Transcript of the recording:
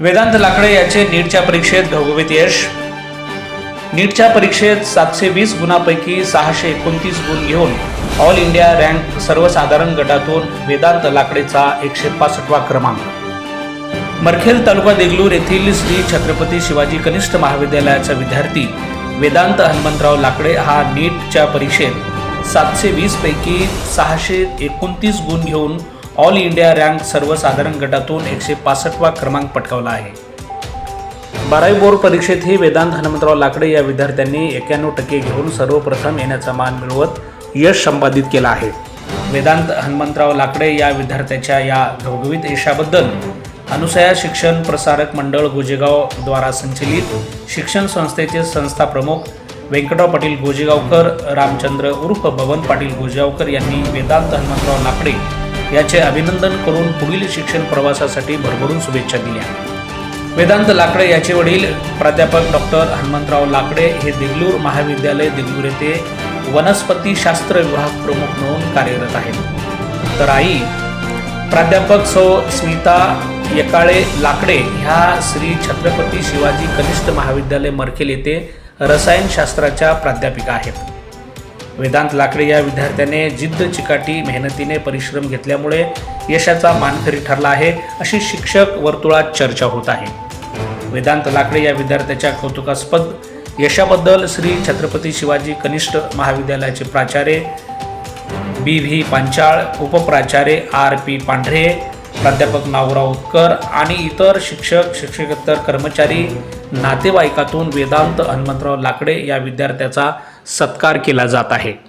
वेदांत लाकडे याचे नीटच्या परीक्षेत घवघवीत यश. नीटच्या परीक्षेत सातशे वीस गुणांपैकी सहाशे एकोणतीस गुण घेऊन ऑल इंडिया रँक सर्वसाधारण गटातून वेदांत लाकडेचा एकशे पासष्टवा क्रमांक. मरखेल तालुका देगलूर येथील श्री छत्रपती शिवाजी कनिष्ठ महाविद्यालयाचा विद्यार्थी वेदांत हनुमंतराव लाकडे हा नीटच्या परीक्षेत सातशे वीसपैकी सहाशे एकोणतीस गुण घेऊन ऑल इंडिया रँक सर्वसाधारण गटातून एकशे पासष्टवा क्रमांक पटकावला आहे. बारावी बोर्ड परीक्षेतही वेदांत हनुमंतराव लाकडे या विद्यार्थ्यांनी एक्क्याण्णव टक्के घेऊन सर्वप्रथम येण्याचा मान मिळवत यश संपादित केला आहे. वेदांत हनुमंतराव लाकडे या विद्यार्थ्याच्या या घवघवीत यशाबद्दल अनुसया शिक्षण प्रसारक मंडळ गोजेगाव द्वारा संचलित शिक्षण संस्थेचे संस्था प्रमुख व्यंकटराव पाटील गोजेगावकर रामचंद्र उर्फ बबन पाटील गोजेगावकर यांनी वेदांत हनुमंतराव लाकडे याचे अभिनंदन करून पुढील शिक्षण प्रवासासाठी भरभरून शुभेच्छा दिल्या. वेदांत लाकडे याचे वडील प्राध्यापक डॉक्टर हनुमंतराव लाकडे हे देगलूर महाविद्यालय देगलूर येथे वनस्पतीशास्त्र विभाग प्रमुख म्हणून कार्यरत आहेत. तर आई प्राध्यापक सौ स्मिता यकाळे लाकडे ह्या श्री छत्रपती शिवाजी कनिष्ठ महाविद्यालय मरखेल येथे रसायनशास्त्राच्या प्राध्यापिका आहेत. वेदांत लाकडे या विद्यार्थ्याने जिद्द चिकाटी मेहनतीने परिश्रम घेतल्यामुळे यशाचा मानकरी ठरला आहे अशी शिक्षक वर्तुळात चर्चा होत आहे. वेदांत लाकडे या विद्यार्थ्याच्या कौतुकास्पद यशाबद्दल श्री छत्रपती शिवाजी कनिष्ठ महाविद्यालयाचे प्राचार्य बी व्ही पांचाळ उपप्राचार्य आर पी पांढरे प्राध्यापक नावराव उत्कर आणि इतर शिक्षक शिक्षकेतर कर्मचारी नातेवाईकातून वेदांत हनुमंतराव लाकडे या विद्यार्थ्याचा सत्कार केला जात आहे.